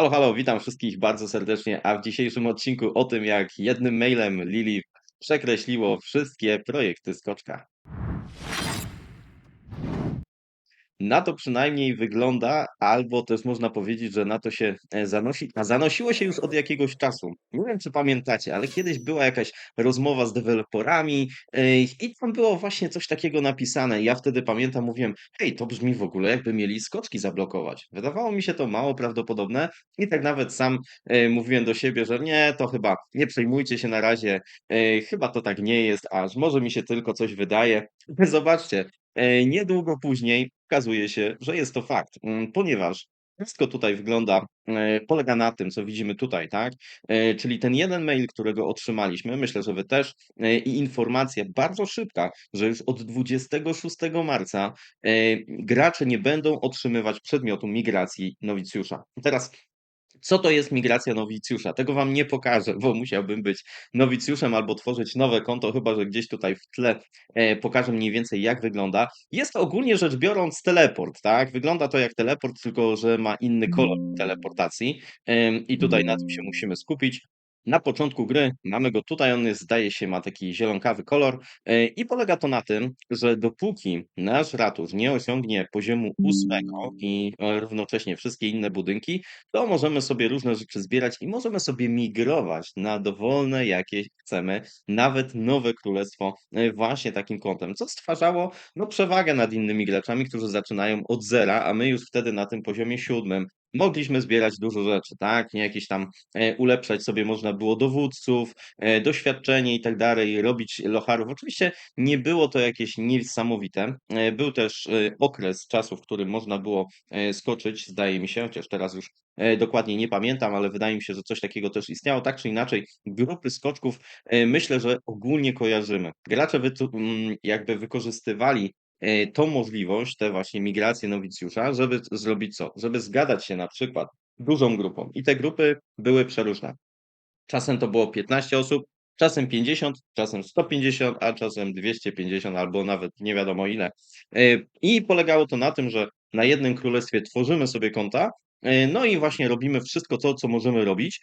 Halo, halo, witam wszystkich bardzo serdecznie, a w dzisiejszym odcinku o tym, jak jednym mailem Lili przekreśliło wszystkie projekty Skoczka. Na to przynajmniej wygląda, albo też można powiedzieć, że na to się e, zanosi, a zanosiło się już od jakiegoś czasu. Nie wiem, czy pamiętacie, ale kiedyś była jakaś rozmowa z deweloperami e, i tam było właśnie coś takiego napisane. Ja wtedy pamiętam, mówiłem, hej, to brzmi w ogóle jakby mieli skoczki zablokować. Wydawało mi się to mało prawdopodobne i tak nawet sam e, mówiłem do siebie, że nie, to chyba nie przejmujcie się na razie, chyba to tak nie jest, aż może mi się tylko coś wydaje. Zobaczcie, niedługo później okazuje się, że jest to fakt, mm, ponieważ wszystko tutaj wygląda, e, polega na tym, co widzimy tutaj, tak? E, czyli ten jeden mail, którego otrzymaliśmy, myślę, że wy też, i informacja bardzo szybka, że już od 26 marca gracze nie będą otrzymywać przedmiotu migracji nowicjusza. Teraz co to jest migracja nowicjusza? Tego wam nie pokażę, bo musiałbym być nowicjuszem albo tworzyć nowe konto, chyba że gdzieś tutaj w tle e, pokażę mniej więcej jak wygląda. Jest to ogólnie rzecz biorąc teleport, tak? Wygląda to jak teleport, tylko że ma inny kolor teleportacji e, i tutaj na tym się musimy skupić. Na początku gry mamy go tutaj, on jest, zdaje się, ma taki zielonkawy kolor e, i polega to na tym, że dopóki nasz ratusz nie osiągnie poziomu ósmego i równocześnie wszystkie inne budynki, to możemy sobie różne rzeczy zbierać i możemy sobie migrować na dowolne, jakie chcemy, nawet nowe królestwo e, właśnie takim kątem, co stwarzało no, przewagę nad innymi graczami, którzy zaczynają od zera, a my już wtedy na tym poziomie siódmym mogliśmy zbierać dużo rzeczy, tak? Nie jakieś tam e, ulepszać sobie można było dowódców, e, doświadczenie i tak dalej, robić locharów. Oczywiście nie było to jakieś niesamowite. E, był też okres czasu, w którym można było skoczyć, zdaje mi się, chociaż teraz już dokładnie nie pamiętam, ale wydaje mi się, że coś takiego też istniało. Tak czy inaczej, grupy skoczków myślę, że ogólnie kojarzymy. Gracze mm, jakby wykorzystywali tą możliwość, tę właśnie migrację nowicjusza, żeby zrobić co? Żeby zgadać się na przykład dużą grupą. I te grupy były przeróżne. Czasem to było 15 osób, czasem 50, czasem 150, a czasem 250 albo nawet nie wiadomo ile. E, I polegało to na tym, że na jednym królestwie tworzymy sobie konta, e, no i właśnie robimy wszystko to, co możemy robić,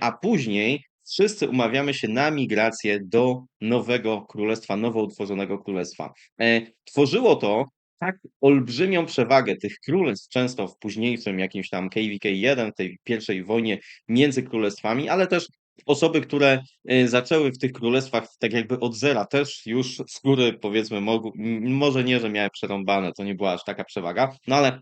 a później wszyscy umawiamy się na migrację do nowego królestwa, nowo utworzonego królestwa. E, tworzyło to tak olbrzymią przewagę tych królestw, często w późniejszym jakimś tam KVK-1, w tej pierwszej wojnie między królestwami, ale też osoby, które e, zaczęły w tych królestwach tak jakby od zera, też już z góry powiedzmy mogły, może nie, że miały przerąbane, to nie była aż taka przewaga, no ale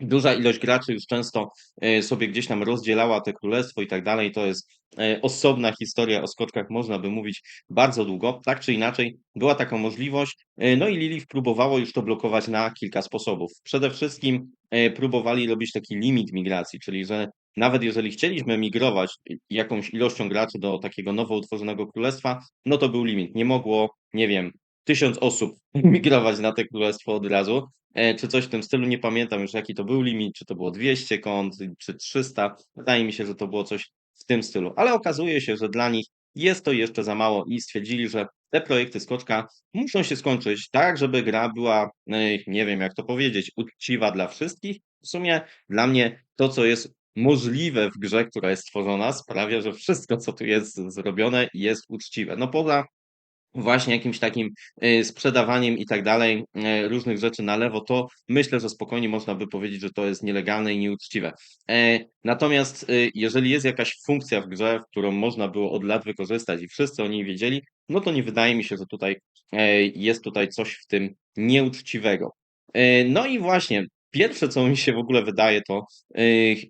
Duża ilość graczy już często e, sobie gdzieś tam rozdzielała te królestwo i tak dalej. To jest e, osobna historia o skoczkach, można by mówić bardzo długo. Tak czy inaczej, była taka możliwość. E, no i Lilith próbowało już to blokować na kilka sposobów. Przede wszystkim próbowali robić taki limit migracji, czyli że nawet jeżeli chcieliśmy migrować jakąś ilością graczy do takiego nowo utworzonego królestwa, no to był limit. Nie mogło, nie wiem, tysiąc osób migrować na te królestwo od razu, e, czy coś w tym stylu. Nie pamiętam już jaki to był limit, czy to było 200 kont, czy 300. Wydaje mi się, że to było coś w tym stylu. Ale okazuje się, że dla nich jest to jeszcze za mało i stwierdzili, że te projekty skoczka muszą się skończyć tak, żeby gra była, e, nie wiem jak to powiedzieć, uczciwa dla wszystkich. W sumie dla mnie to, co jest możliwe w grze, która jest stworzona, sprawia, że wszystko, co tu jest zrobione, jest uczciwe. No poza właśnie jakimś takim y, sprzedawaniem i tak dalej, y, różnych rzeczy na lewo, to myślę, że spokojnie można by powiedzieć, że to jest nielegalne i nieuczciwe. E, natomiast y, jeżeli jest jakaś funkcja w grze, którą można było od lat wykorzystać i wszyscy o niej wiedzieli, no to nie wydaje mi się, że tutaj e, jest tutaj coś w tym nieuczciwego. E, no i właśnie, pierwsze co mi się w ogóle wydaje to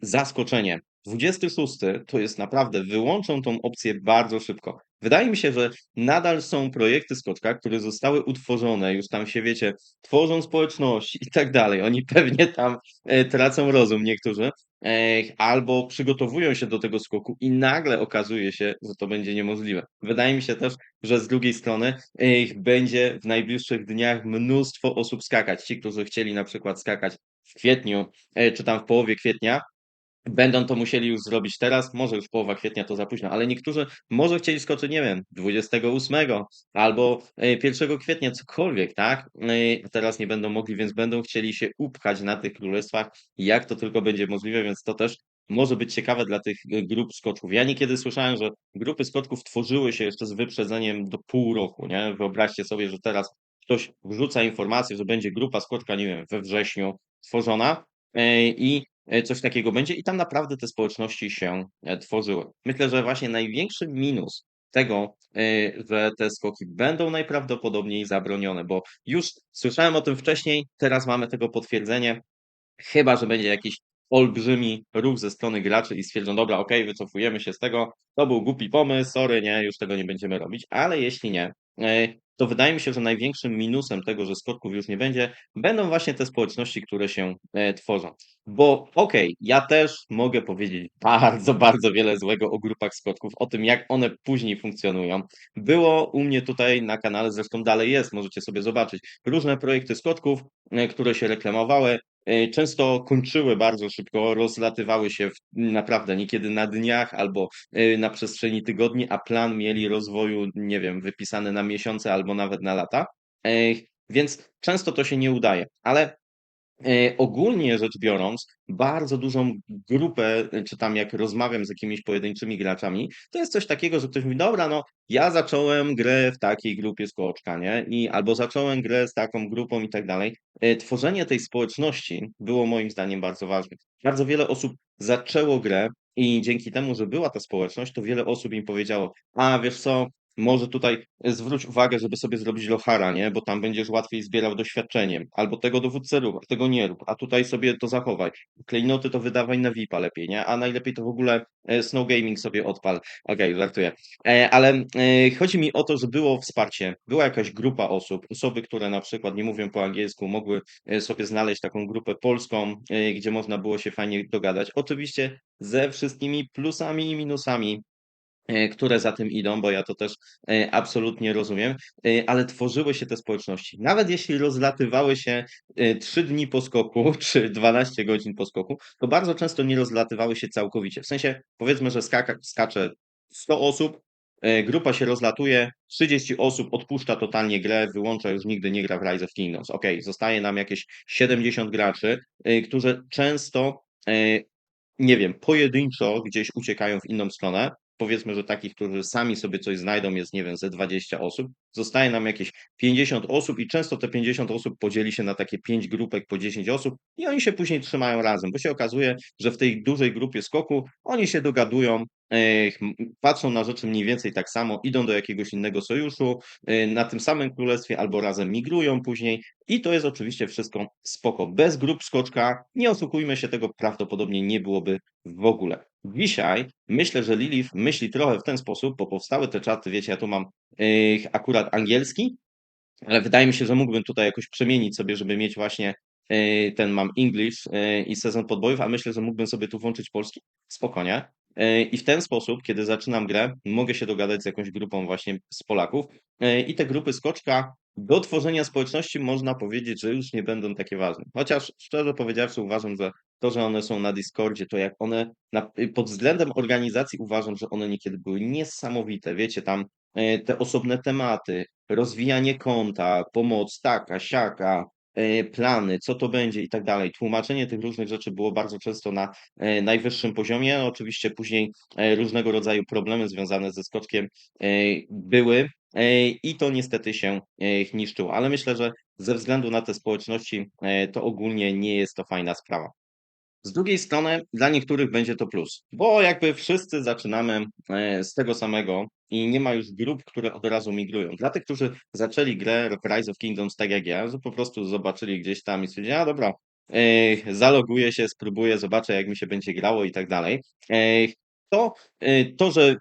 zaskoczenie. 26 to jest naprawdę, wyłączą tą opcję bardzo szybko. Wydaje mi się, że nadal są projekty Skoczka, które zostały utworzone, już tam się wiecie, tworzą społeczności i tak dalej. Oni pewnie tam e, tracą rozum niektórzy, e, albo przygotowują się do tego skoku i nagle okazuje się, że to będzie niemożliwe. Wydaje mi się też, że z drugiej strony e, będzie w najbliższych dniach mnóstwo osób skakać. Ci, którzy chcieli na przykład skakać w kwietniu, czy tam w połowie kwietnia, Będą to musieli już zrobić teraz, może już połowa kwietnia to za późno, ale niektórzy może chcieli skoczyć, nie wiem, 28 albo 1 e, kwietnia, cokolwiek, tak? E, teraz nie będą mogli, więc będą chcieli się upchać na tych królestwach, jak to tylko będzie możliwe, więc to też może być ciekawe dla tych, y, grup skoczków. Ja niekiedy słyszałem, że grupy skoczków tworzyły się jeszcze z wyprzedzeniem do pół roku, nie? Wyobraźcie sobie, że teraz ktoś wrzuca informację, że będzie grupa skoczka, nie wiem, we wrześniu tworzona, e, i, e, coś takiego będzie i tam naprawdę te społeczności się, e, tworzyły. Myślę, że właśnie największy minus tego, e, że te skoki będą najprawdopodobniej zabronione, bo już słyszałem o tym wcześniej, teraz mamy tego potwierdzenie. Chyba że będzie jakiś olbrzymi ruch ze strony graczy i stwierdzą: „Dobra, okej, wycofujemy się z tego, to był głupi pomysł, sorry, nie, już tego nie będziemy robić”, ale jeśli nie, e, to wydaje mi się, że największym minusem tego, że skoków już nie będzie, będą właśnie te społeczności, które się, e, tworzą. Bo okej, ja też mogę powiedzieć bardzo, bardzo wiele złego o grupach skoków, o tym, jak one później funkcjonują. Było u mnie tutaj na kanale, zresztą dalej jest, możecie sobie zobaczyć, różne projekty skoczków, e, które się reklamowały, często kończyły bardzo szybko, rozlatywały się w naprawdę niekiedy na dniach albo, e, na przestrzeni tygodni, a plan mieli rozwoju, nie wiem, wypisany na miesiące albo nawet na lata. E, więc często to się nie udaje, ale, e, ogólnie rzecz biorąc, bardzo dużą grupę, czy tam jak rozmawiam z jakimiś pojedynczymi graczami, to jest coś takiego, że ktoś mówi: „Dobra, no, ja zacząłem grę w takiej grupie skoczka, nie, i albo zacząłem grę z taką grupą” i tak dalej. E, tworzenie tej społeczności było moim zdaniem bardzo ważne. Bardzo wiele osób zaczęło grę i dzięki temu, że była ta społeczność, to wiele osób im powiedziało: „A wiesz co, może tutaj zwróć uwagę, żeby sobie zrobić Lohara, nie, bo tam będziesz łatwiej zbierał doświadczeniem, albo tego dowódcę rób, tego nie rób, a tutaj sobie to zachowaj. Klejnoty to wydawaj na VIP-a lepiej, nie, a najlepiej to w ogóle, e, Snow Gaming sobie odpal”. Okej, żartuję. E, ale, e, chodzi mi o to, że było wsparcie, była jakaś grupa osób, osoby, które na przykład nie mówią po angielsku, mogły, e, sobie znaleźć taką grupę polską, e, gdzie można było się fajnie dogadać. Oczywiście ze wszystkimi plusami i minusami, e, które za tym idą, bo ja to też, e, absolutnie rozumiem, e, ale tworzyły się te społeczności. Nawet jeśli rozlatywały się, e, 3 dni po skoku, czy 12 godzin po skoku, to bardzo często nie rozlatywały się całkowicie. W sensie, powiedzmy, że skaka skacze 100 osób, e, grupa się rozlatuje, 30 osób odpuszcza totalnie grę, wyłącza, już nigdy nie gra w Rise of Kingdoms. Okej, zostaje nam jakieś 70 graczy, e, którzy często, e, nie wiem, pojedynczo gdzieś uciekają w inną stronę. Powiedzmy, że takich, którzy sami sobie coś znajdą jest, nie wiem, ze 20 osób. Zostaje nam jakieś 50 osób i często te 50 osób podzieli się na takie 5 grupek po 10 osób i oni się później trzymają razem, bo się okazuje, że w tej dużej grupie skoku oni się dogadują, patrzą na rzeczy mniej więcej tak samo, idą do jakiegoś innego sojuszu, e, na tym samym królestwie albo razem migrują później i to jest oczywiście wszystko spoko. Bez grup skoczka, nie oszukujmy się, tego prawdopodobnie nie byłoby w ogóle. Dzisiaj myślę, że Lilith myśli trochę w ten sposób, bo powstały te czaty, wiecie, ja tu mam, e, akurat angielski, ale wydaje mi się, że mógłbym tutaj jakoś przemienić sobie, żeby mieć właśnie, e, ten mam English, e, i sezon podbojów, a myślę, że mógłbym sobie tu włączyć polski. Spoko, nie? E, i w ten sposób, kiedy zaczynam grę, mogę się dogadać z jakąś grupą właśnie z Polaków, i te grupy skoczka do tworzenia społeczności można powiedzieć, że już nie będą takie ważne. Chociaż szczerze powiedziawszy uważam, że to, że one są na Discordzie, to jak one na pod względem organizacji uważam, że one niekiedy były niesamowite. Wiecie, tam, e, te osobne tematy, rozwijanie konta, pomoc taka, siaka, e, plany, co to będzie i tak dalej. Tłumaczenie tych różnych rzeczy było bardzo często na, e, najwyższym poziomie. Oczywiście później, różnego rodzaju problemy związane ze skoczkiem, były, i to niestety się, niszczyło, ale myślę, że ze względu na te społeczności, to ogólnie nie jest to fajna sprawa. Z drugiej strony dla niektórych będzie to plus, bo jakby wszyscy zaczynamy, e, z tego samego i nie ma już grup, które od razu migrują. Dla tych, którzy zaczęli grę Rise of Kingdoms tak jak ja, że po prostu zobaczyli gdzieś tam i stwierdzili: „A dobra, e, zaloguję się, spróbuję, zobaczę jak mi się będzie grało i tak dalej”, e, to, to, że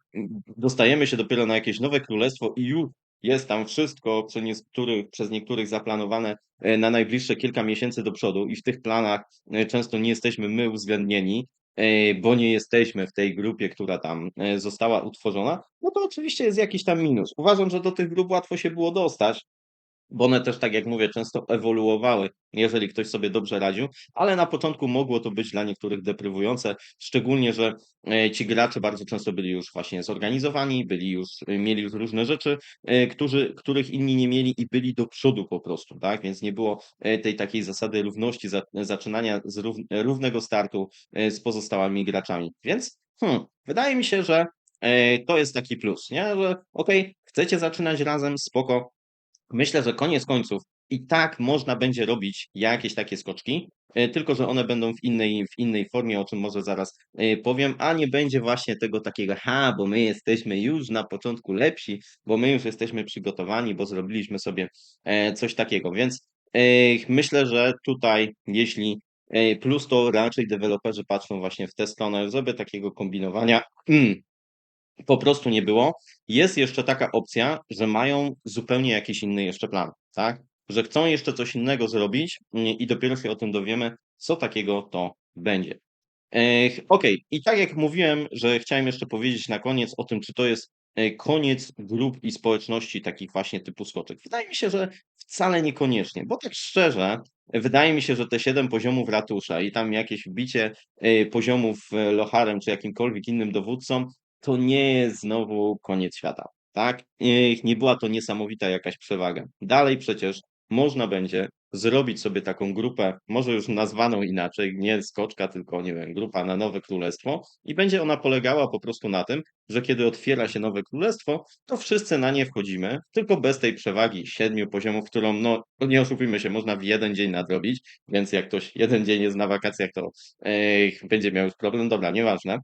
dostajemy się dopiero na jakieś nowe królestwo i już jest tam wszystko przez niektórych przez niektórych zaplanowane, e, na najbliższe kilka miesięcy do przodu i w tych planach, e, często nie jesteśmy my uwzględnieni, e, bo nie jesteśmy w tej grupie, która tam, została utworzona, no to oczywiście jest jakiś tam minus. Uważam, że do tych grup łatwo się było dostać bo one też, tak jak mówię, często ewoluowały, jeżeli ktoś sobie dobrze radził, ale na początku mogło to być dla niektórych deprywujące, szczególnie, że, e, ci gracze bardzo często byli już właśnie zorganizowani, byli już mieli już różne rzeczy, e, którzy których inni nie mieli i byli do przodu po prostu, tak? Więc nie było, e, tej takiej zasady równości, za zaczynania z rów równego startu, e, z pozostałymi graczami. Więc, hmm, wydaje mi się, że, e, to jest taki plus, nie? Że okej, chcecie zaczynać razem, spoko. Myślę, że koniec końców i tak można będzie robić jakieś takie skoczki, e, tylko że one będą w innej w innej formie, o czym może zaraz, e, powiem, a nie będzie właśnie tego takiego: "Ha, bo my jesteśmy już na początku lepsi, bo my już jesteśmy przygotowani, bo zrobiliśmy sobie, e, coś takiego." Więc, myślę, że tutaj jeśli plus to raczej deweloperzy patrzą właśnie w tę stronę, żeby takiego kombinowania po prostu nie było. Jest jeszcze taka opcja, że mają zupełnie jakiś inny jeszcze plan, tak? Że chcą jeszcze coś innego zrobić, i dopiero się o tym dowiemy, co takiego to będzie. Okej, i tak jak mówiłem, że chciałem jeszcze powiedzieć na koniec o tym, czy to jest, e, koniec grup i społeczności takich właśnie typu skoczek. Wydaje mi się, że wcale niekoniecznie, bo tak szczerze, wydaje mi się, że te 7 poziomów ratusza i tam jakieś wbicie, e, poziomów, e, locharem czy jakimkolwiek innym dowódcą, to nie jest znowu koniec świata, tak? Nie była to niesamowita jakaś przewaga. Dalej przecież można będzie zrobić sobie taką grupę, może już nazwaną inaczej, nie skoczka, tylko nie wiem, grupa na nowe królestwo i będzie ona polegała po prostu na tym, że kiedy otwiera się nowe królestwo, to wszyscy na nie wchodzimy, tylko bez tej przewagi 7 poziomów, którą no, nie oszukujmy się, można w 1 dzień nadrobić, więc jak ktoś 1 dzień jest na wakacjach, to, ech, będzie miał już problem. Dobra, nieważne.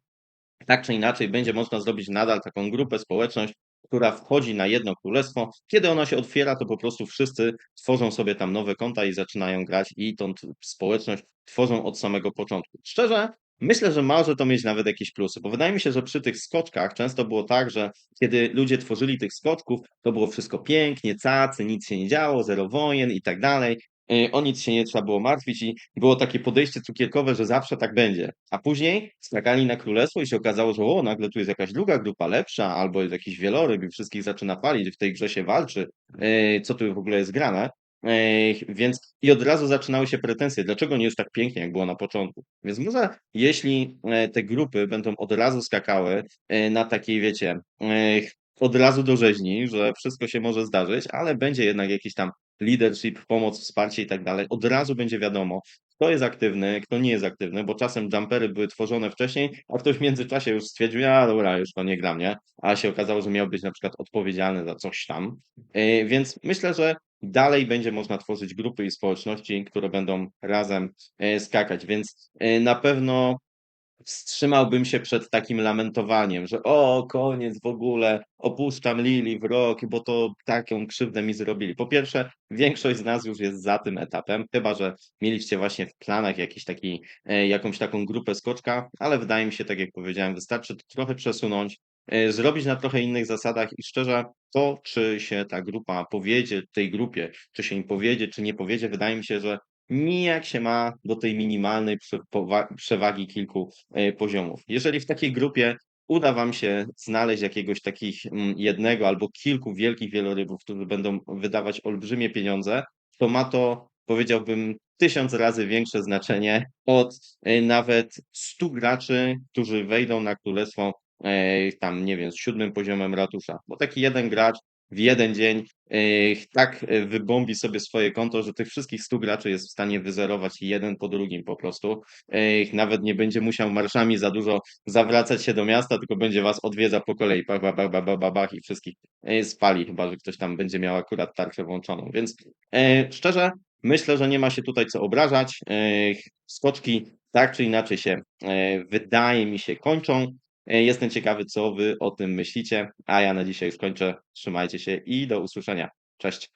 Tak czy inaczej będzie można zrobić nadal taką grupę, społeczność, która wchodzi na jedno królestwo. Kiedy ona się otwiera, to po prostu wszyscy tworzą sobie tam nowe konta i zaczynają grać i tą społeczność tworzą od samego początku. Szczerze, myślę, że może to mieć nawet jakieś plusy, bo wydaje mi się, że przy tych skoczkach często było tak, że kiedy ludzie tworzyli tych skoczków, to było wszystko pięknie, cacy, nic się nie działo, 0 wojen i tak dalej. E, o nic się nie trzeba było martwić i było takie podejście cukierkowe, że zawsze tak będzie. A później skakali na królestwo i się okazało, że o, nagle tu jest jakaś druga grupa lepsza, albo jest jakiś wieloryb i wszystkich zaczyna palić, w tej grze się walczy, e, co tu w ogóle jest grane. E, więc i od razu zaczynały się pretensje, dlaczego nie jest tak pięknie, jak było na początku. Więc może jeśli, e, te grupy będą od razu skakały, e, na takiej wiecie, e, od razu do rzeźni, że wszystko się może zdarzyć, ale będzie jednak jakiś tam leadership, pomoc, wsparcie i tak dalej. Od razu będzie wiadomo, kto jest aktywny, kto nie jest aktywny, bo czasem jumpery były tworzone wcześniej, a ktoś w międzyczasie już stwierdził: „A dobra, już to nie gra, nie?” A się okazało, że miał być na przykład odpowiedzialny za coś tam. E, więc myślę, że dalej będzie można tworzyć grupy i społeczności, które będą razem, e, skakać, więc, e, na pewno wstrzymałbym się przed takim lamentowaniem, że o, koniec w ogóle, opuszczam Lili w rok, bo to taką krzywdę mi zrobili. Po pierwsze, większość z nas już jest za tym etapem, chyba że mieliście właśnie w planach jakiś taki, e, jakąś taką grupę skoczka, ale wydaje mi się, tak jak powiedziałem, wystarczy to trochę przesunąć, e, zrobić na trochę innych zasadach i szczerze, to czy się ta grupa powiedzie tej grupie, czy się im powiedzie, czy nie powiedzie, wydaje mi się, że nijak się ma do tej minimalnej przewagi kilku, e, poziomów. Jeżeli w takiej grupie uda wam się znaleźć jakiegoś takich, mm, jednego albo kilku wielkich wielorybów, którzy będą wydawać olbrzymie pieniądze, to ma to, powiedziałbym, 1000 razy większe znaczenie od, e, nawet 100 graczy, którzy wejdą na królestwo, e, tam nie wiem, z 7 poziomem ratusza, bo taki jeden gracz w jeden dzień, e, tak wybombi sobie swoje konto, że tych wszystkich 100 graczy jest w stanie wyzerować jeden po drugim po prostu. E, nawet nie będzie musiał marszami za dużo zawracać się do miasta, tylko będzie was odwiedza po kolei, bach, bach, bach, bach, bach, bach, i wszystkich, spali, chyba że ktoś tam będzie miał akurat tarczę włączoną. Więc, szczerze, myślę, że nie ma się tutaj co obrażać. Skoczki tak czy inaczej się, wydaje mi się, kończą. E, jestem ciekawy, co wy o tym myślicie, a ja na dzisiaj już kończę. Trzymajcie się i do usłyszenia. Cześć.